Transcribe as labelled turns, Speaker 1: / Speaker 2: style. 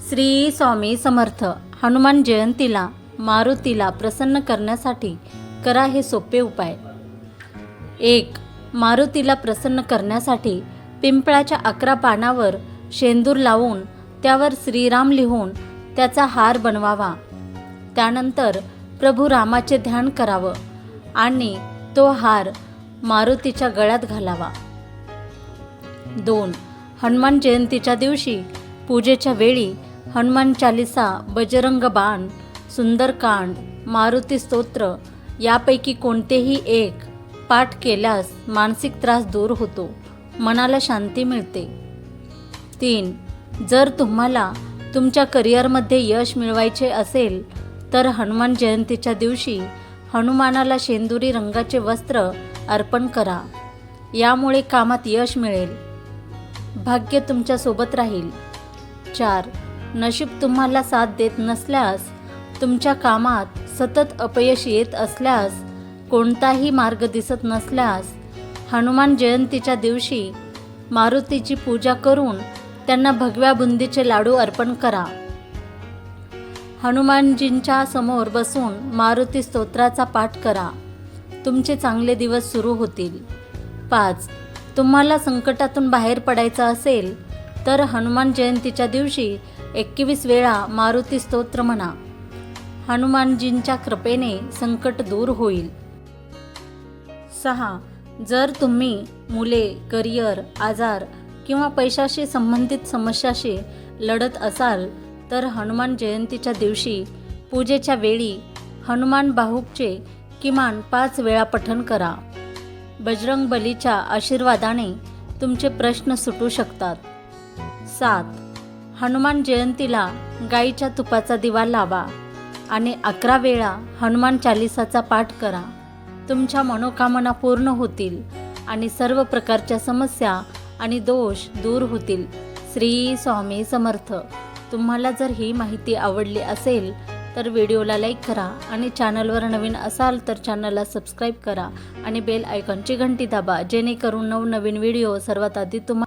Speaker 1: श्री स्वामी समर्थ हनुमान जयंतीला मारुतीला प्रसन्न करण्यासाठी करा हे सोपे उपाय. एक मारुतीला प्रसन्न करण्यासाठी पिंपळाच्या अकरा पानावर शेंदूर लावून त्यावर श्रीराम लिहून त्याचा हार बनवावा. त्यानंतर प्रभू रामाचे ध्यान करावं आणि तो हार मारुतीच्या गळ्यात घालावा. दोन हनुमान जयंतीच्या दिवशी पूजेच्या वेळी हनुमान चालिसा बजरंग बाण सुंदरकांड मारुती स्तोत्र यापैकी कोणतेही एक पाठ केल्यास मानसिक त्रास दूर होतो मनाला शांती मिळते. तीन जर तुम्हाला तुमच्या करिअरमध्ये यश मिळवायचे असेल तर हनुमान जयंतीच्या दिवशी हनुमानाला शेंदुरी रंगाचे वस्त्र अर्पण करा. यामुळे कामात यश मिळेल. भाग्य तुमच्यासोबत राहील. चार नशीब तुम्हाला साथ देत नसल्यास तुमच्या कामात सतत अपयश येत असल्यास कोणताही मार्ग दिसत नसल्यास हनुमान जयंतीच्या दिवशी मारुतीची पूजा करून त्यांना भगव्या बुंदीचे लाडू अर्पण करा. हनुमानजींच्या समोर बसून मारुती स्तोत्राचा पाठ करा. तुमचे चांगले दिवस सुरू होतील. पाच. तुम्हाला संकटातून बाहेर पडायचं असेल तर हनुमान जयंतीच्या दिवशी एकवीस वेळा मारुती स्तोत्र म्हणा. हनुमानजींच्या कृपेने संकट दूर होईल. सहा. जर तुम्ही मुले करिअर आजार किंवा पैशाशी संबंधित समस्याशी लढत असाल तर हनुमान जयंतीच्या दिवशी पूजेच्या वेळी हनुमान बाहुकचे किमान पाच वेळा पठण करा. बजरंग बलीच्या आशीर्वादाने तुमचे प्रश्न सुटू शकतात. सात. हनुमान जयंतीला गाईच्या तुपाचा दिवा लावा आणि अकरा वेळा हनुमान चालिसाचा पाठ करा. तुमच्या मनोकामना पूर्ण होतील आणि सर्व प्रकारच्या समस्या आणि दोष दूर होतील. श्री स्वामी समर्थ. तुम्हाला जर ही माहिती आवडली असेल तर व्हिडिओला लाईक करा आणि चॅनलवर नवीन असाल तर चॅनलला सबस्क्राईब करा आणि बेल आयकॉनची घंटी दाबा जेणेकरून नवनवीन व्हिडिओ सर्वात आधी तुम्हाला